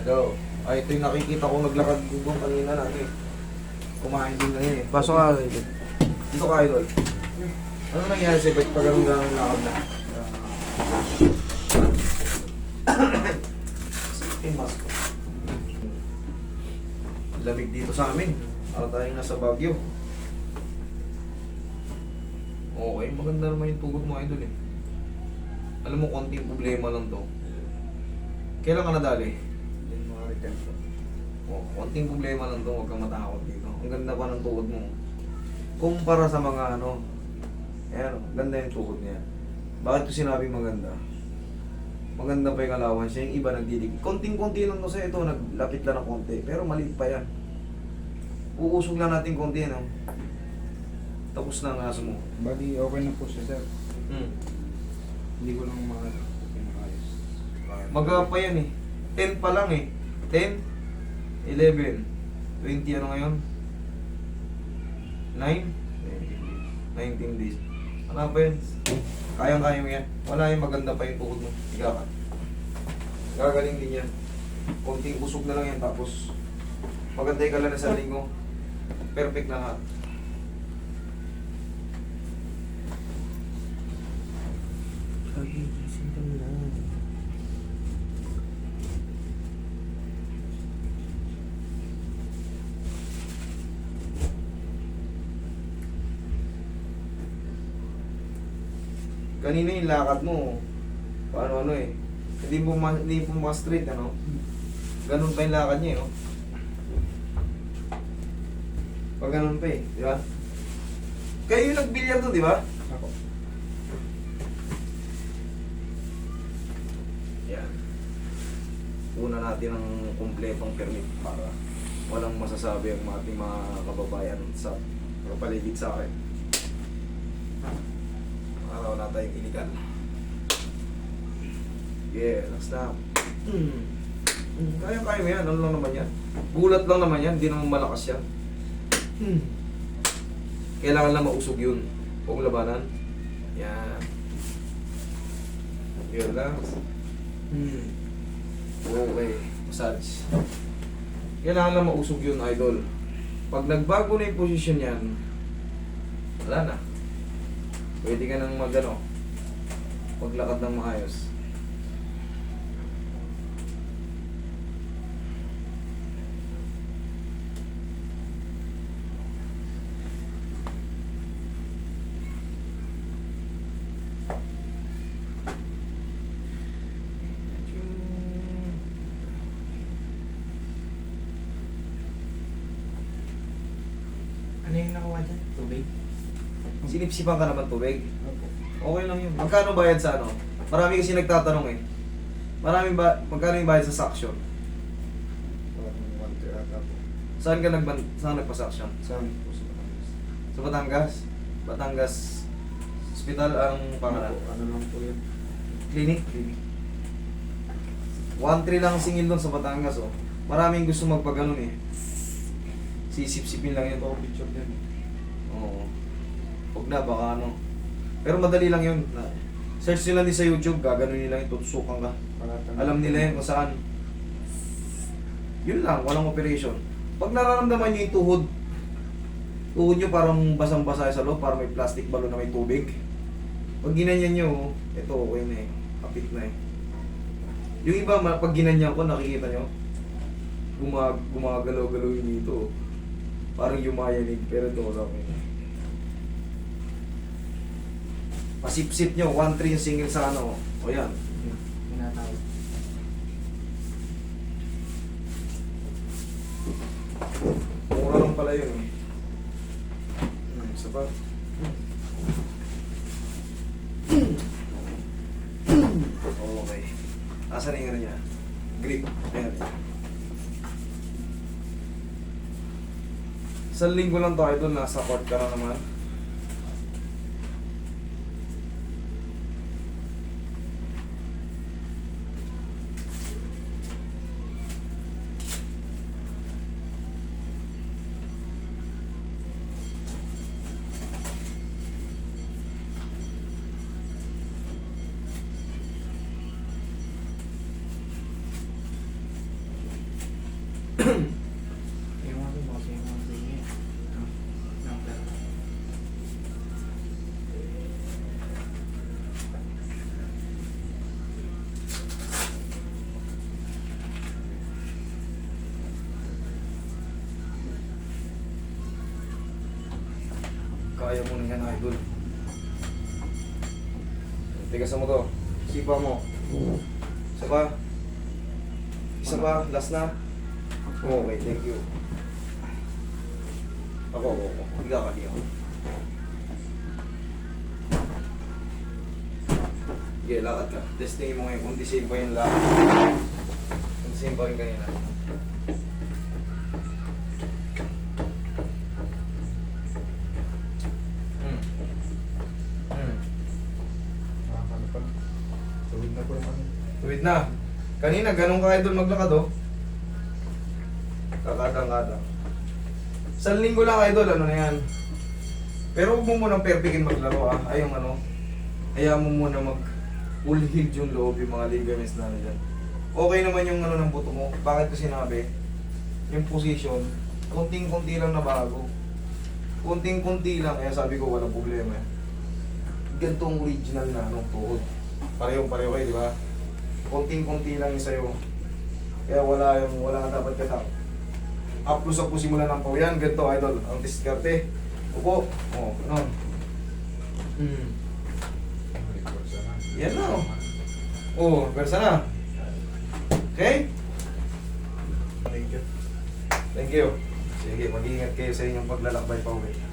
Hello. Ay, ito yung nakikita ko naglakad gugong kanina na eh. Kumain din na eh. Pasok ka. Dito ka, idol. Ano nangyari sa ba't pag ganun lakad na? Yung mask ko. Lamig dito sa amin. Para tayong nasa Baguio. Okay, maganda naman yung tugod mo, idol eh. Alam mo, konting problema lang to. Kailan ka nadali? Ko. Oh, konting problema lang to, huwag kang matakot dito. Ang ganda pa ng tuhod mo. Kumpara sa mga ano, ayan, ganda yung tuhod niya. Bakit ko sinabi maganda? Maganda pa yung alawan siya, yung iba nagdidig. Konting-konti lang sa ito, naglapit lang ng konti. Pero maliit pa yan. Uusog lang natin konti, ano? Tapos na ang aso mo. Bali, okay na po siya, sir. Hmm. Hindi ko lang mga pinakayos. Maga pa yan eh. 10 pa lang eh. 10, 11, 20 ano ngayon? 9? 19 days. Ano pa yan? Kayang-kaya mo yan. Wala yung maganda pa yung tuhod mo. Higa ka. Gagaling din yan. Konting usog na lang yan tapos magantay ka lang na sa linggo. Perfect na nga. Ay, gising ka na. Kanina yung lakad mo. Paano ano eh. Hindi mo ma, hindi mo ma straight ano. Ganun pa yung lakad niya eh. Oh. Pag ganun pa eh, di ba? Kayo yung nagbilyar doon, di ba? Ako. Yan. Una natin ang kumpletong permit para walang masasabi ang ating mga kababayan sa kapaligid sa akin. Na tayong iligal. Yeah, last na. Mm. Mm, Kaya-kaya mo yan. Ano lang naman yan? Gulat lang naman yan. Hindi naman malakas yan. Mm. Kailangan lang mausog yun. Huwag labanan. Yan. Relax. Hmm. Okay. Massage. Kailangan lang mausog yun, idol. Pag nagbago na yung posisyon yan, wala na. Pwede ka nang mag, ano, maglakad ng maayos. Ano yung nakuha dyan? Tubig? Sinipsipan ka naman tubig. Okay lang yun. Magkano bayad sa ano? Marami kasi nagtatanong eh. Marami ba, magkano yung bayad sa suction? Saan ka nagban, saan nagpa-suction? Saan po sa Batangas? Sa Batangas? Batangas Hospital ang pangalan? Ano lang po yun? Clinic? Clinic. 1-3 lang ang singil doon sa Batangas oh. Maraming gusto magpaganon eh. Sisip-sipin lang yun. Ito picture din. Oo. Huwag na, baka ano. Pero madali lang yun. Search nila din sa YouTube, gaganon nila yung tutusukan ka. Alam nila yun kung saan. Yun lang, walang operation. Pag nararamdaman nyo yung tuhod, tuhod nyo parang basang-basa sa loob, parang may plastic balon na may tubig. Pag ginanyan nyo, ito okay na eh. Kapit na eh. Yung iba, pag ginanyan ko, nakikita nyo, gumag gumagalaw-galaw yun dito. Parang yumayanig, pero ito wala okay na. Pasip-sip nyo, 1-3 yung single sa ano. O yan. Tinatawag. Mura lang pala yun. Hmm, isa pa. Okay. Asan yung ano niya? Grip. Ayan. Isang linggo lang tayo doon, nasa court ka na naman. Kaya mo na yan, idol. Tigasan mo to. Sipa mo. Isa pa. Isa pa. Last na. Okay, thank you. Ako, ako, ako. Higa ka diyan. Sige, lakad ka. Testingin mo ngayon kung di same pa yung lakad. Kung di same pa yung kanina. Hmm. Hmm. Nakakano pa. Tuwid na po naman. Tuwid na. Kanina, ganun ka idol maglakad oh. Kakadang-kadang. Sa linggo lang idol, ano na yan. Pero huwag mo munang perfectin maglaro ah. Ay yung ano, hayaan mo muna mag full yung loob, yung mga ligaments na dyan. Okay naman yung ano ng buto mo. Bakit ko sinabi? Yung position, konting-konti lang na bago. Konting-konti lang, kaya sabi ko walang problema. Gantong original na ano, tuhod. Pareho-pareho kayo, di ba? konting-konti lang yung sa'yo. Kaya wala yung, wala ka dapat katap. Uplos up po simula ng pao. Yan, ganito, idol. Ang diskarte. Upo. O, oh, ano. Hmm. Yan na, oh. Oh, versa na. Okay? Thank you. Thank you. Sige, mag-ingat kayo sa inyong paglalakbay pa uwi.